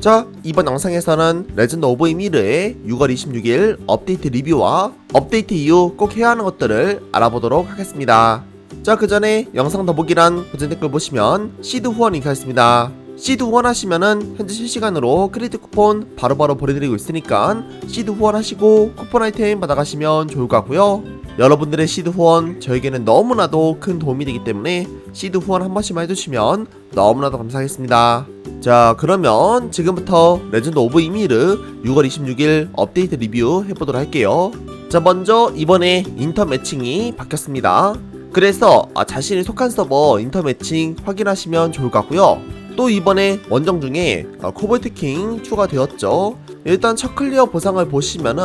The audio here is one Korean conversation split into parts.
자, 이번 영상에서는 레전드 오브 이미르의 6월 26일 업데이트 리뷰와 업데이트 이후 꼭 해야 하는 것들을 알아보도록 하겠습니다. 자, 그 전에 영상 더보기란 고정 댓글 보시면 시드 후원 링크 있습니다. 시드 후원하시면은 현재 실시간으로 크리트 쿠폰 바로 바로 보내드리고 있으니까 시드 후원하시고 쿠폰 아이템 받아가시면 좋을 것 같고요. 여러분들의 시드 후원 저에게는 너무나도 큰 도움이 되기 때문에 시드 후원 한 번씩만 해주시면 너무나도 감사하겠습니다. 자 그러면 지금부터 레전드 오브 이미르 6월 26일 업데이트 리뷰 해보도록 할게요. 자 먼저 이번에 인터 매칭이 바뀌었습니다. 그래서 아, 자신이 속한 서버 인터 매칭 확인하시면 좋을 것 같고요. 또 이번에 원정 중에 아, 코볼트 킹 추가되었죠 일단 첫 클리어 보상을 보시면은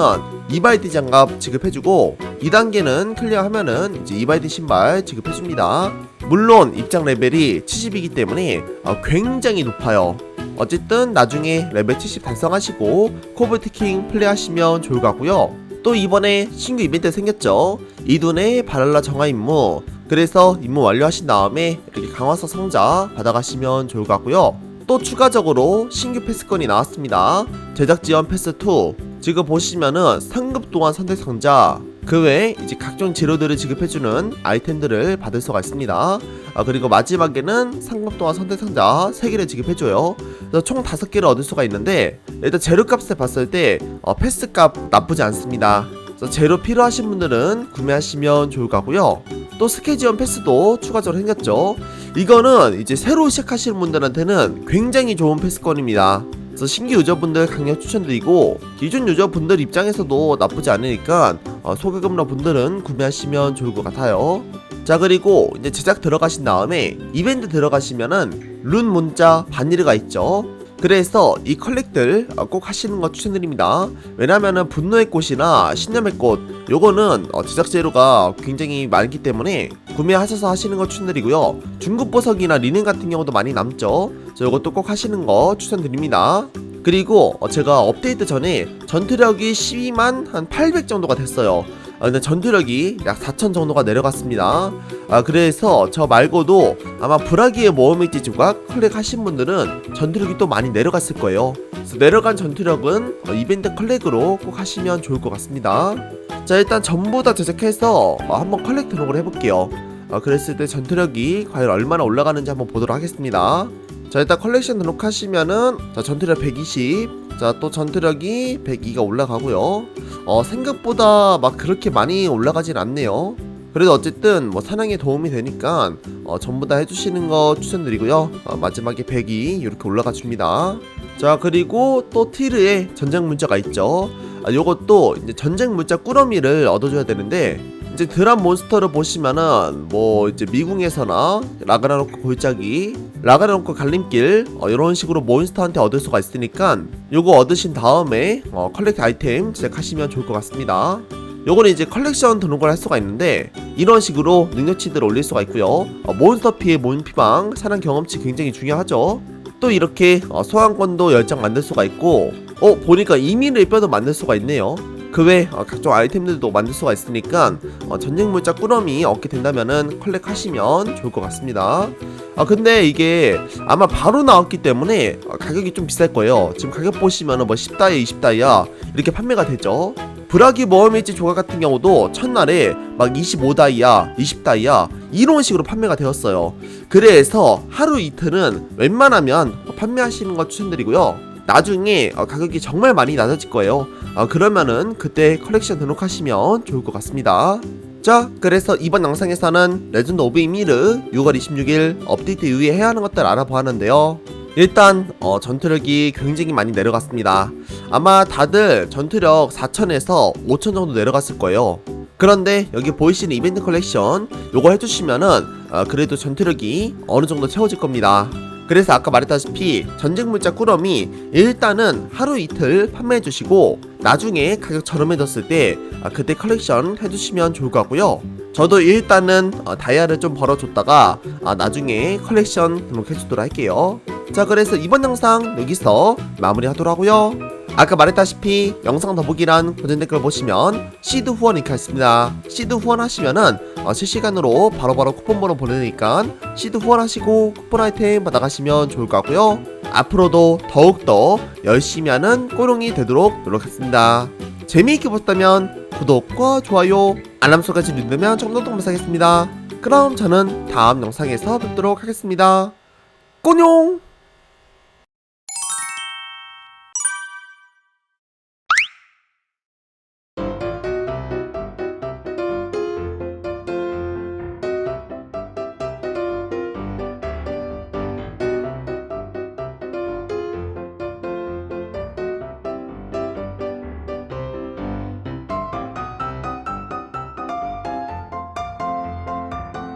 이바이디 장갑 지급해주고 2단계는 클리어하면은 이제 이바이디 신발 지급해줍니다 물론 입장 레벨이 70이기 때문에 어, 굉장히 높아요. 어쨌든 나중에 레벨 70 달성하시고 코브티킹 플레이하시면 좋을 것 같고요. 또 이번에 신규 이벤트 생겼죠. 이둔의 바랄라 정화 임무. 그래서 임무 완료하신 다음에 이렇게 강화서 상자 받아가시면 좋을 것 같고요. 또 추가적으로 신규 패스건이 나왔습니다. 제작 지원 패스 2. 지금 보시면은 상급 동안 선택 상자 그 외에 이제 각종 재료들을 지급해주는 아이템들을 받을 수가 있습니다. 아, 그리고 마지막에는 상급 동안 선택 상자 3개를 지급해줘요. 그래서 총 5개를 얻을 수가 있는데 일단 재료 값을 봤을 때 어, 패스 값 나쁘지 않습니다. 재료 필요하신 분들은 구매하시면 좋을 것 같고요. 또 스케지원 패스도 추가적으로 생겼죠. 이거는 이제 새로 시작하시는 분들한테는 굉장히 좋은 패스권입니다. 그래서 신규 유저분들 강력 추천드리고 기존 유저분들 입장에서도 나쁘지 않으니까 어, 소개금러 분들은 구매하시면 좋을 것 같아요. 자 그리고 이제 제작 들어가신 다음에 이벤트 들어가시면은 룬 문자 바니르가 있죠. 그래서 이 컬렉들 어, 꼭 하시는 거 추천드립니다. 왜냐면은 분노의 꽃이나 신념의 꽃 요거는 어, 제작 재료가 굉장히 많기 때문에 구매하셔서 하시는 거 추천드리고요. 중급 보석이나 리넨 같은 경우도 많이 남죠. 그래서 이것도 꼭 하시는 거 추천드립니다. 그리고 어, 제가 업데이트 전에 전투력이 12만 한 800 정도가 됐어요. 아, 근데 전투력이 약 4천 정도가 내려갔습니다. 아, 그래서 저 말고도 아마 브라기의 모험일지 조각 컬렉하신 분들은 전투력이 또 많이 내려갔을 거예요. 그래서 내려간 전투력은 어, 이벤트 컬렉으로 꼭 하시면 좋을 것 같습니다. 자, 일단 전부 다 제작해서 어, 한번 컬렉 등록을 해볼게요. 어, 그랬을 때 전투력이 과연 얼마나 올라가는지 한번 보도록 하겠습니다. 자 일단 컬렉션 등록하시면은 자 전투력 120 자 또 전투력이 102가 올라가고요 어 생각보다 막 그렇게 많이 올라가진 않네요. 그래도 어쨌든 뭐 사냥에 도움이 되니까 어 전부 다 해주시는 거 추천드리고요. 어, 마지막에 102 이렇게 올라가 줍니다. 자 그리고 또 티르에 전쟁 문자가 있죠. 아 요것도 이제 전쟁 문자 꾸러미를 얻어줘야 되는데 이제 드랍 몬스터를 보시면은 뭐 이제 미궁에서나 라그나로크 골짜기, 라그나로크 갈림길 어, 이런 식으로 몬스터한테 얻을 수가 있으니까 요거 얻으신 다음에 어, 컬렉트 아이템 제작하시면 좋을 것 같습니다. 요거는 이제 컬렉션 등록을 할 수가 있는데 이런 식으로 능력치들을 올릴 수가 있고요. 어, 몬스터 피해 몬피방 사냥 경험치 굉장히 중요하죠. 또 이렇게 어, 소환권도 10장 만들 수가 있고 어 보니까 이민의 뼈도 만들 수가 있네요. 그외 어, 각종 아이템들도 만들 수가 있으니까 어, 전쟁 물자 꾸러미 얻게 된다면은 컬렉하시면 좋을 것 같습니다. 아 근데 이게 아마 바로 나왔기 때문에 어, 가격이 좀 비쌀 거예요. 지금 가격 보시면은 뭐 10다이아, 20다이아 이렇게 판매가 되죠. 브라기 모험일지 조각 같은 경우도 첫날에 막 25다이아, 20다이아 이런 식으로 판매가 되었어요. 그래서 하루 이틀은 웬만하면 판매하시는 거 추천드리고요. 나중에 어, 가격이 정말 많이 낮아질 거예요. 어, 그러면은 그때 컬렉션 등록하시면 좋을 것 같습니다. 자, 그래서 이번 영상에서는 레전드 오브 이미르 6월 26일 업데이트 이후에 해야 하는 것들 알아보았는데요. 일단 어, 전투력이 굉장히 많이 내려갔습니다. 아마 다들 전투력 4천에서 5천 정도 내려갔을 거예요. 그런데 여기 보이시는 이벤트 컬렉션 요거 해주시면은 어, 그래도 전투력이 어느 정도 채워질 겁니다. 그래서 아까 말했다시피 전쟁 물자 꾸러미 일단은 하루 이틀 판매해 주시고 나중에 가격 저렴해졌을 때 아, 그때 컬렉션 해주시면 좋을 것 같고요. 저도 일단은 어, 다이아를 좀 벌어줬다가 아, 나중에 컬렉션 등록해 주도록 할게요. 자 그래서 이번 영상 여기서 마무리하도록 하고요. 아까 말했다시피 영상 더보기란 고정 댓글 보시면 시드 후원 링크 있습니다. 시드 후원하시면은 어, 실시간으로 바로바로 쿠폰 번호 보내니까 시드 후원하시고 쿠폰 아이템 받아가시면 좋을 것 같고요. 앞으로도 더욱더 열심히 하는 꼬룡이 되도록 노력하겠습니다. 재미있게 보셨다면 구독과 좋아요, 알람 설까지 누르면 더 감사하겠습니다. 그럼 저는 다음 영상에서 뵙도록 하겠습니다. 꼬룡!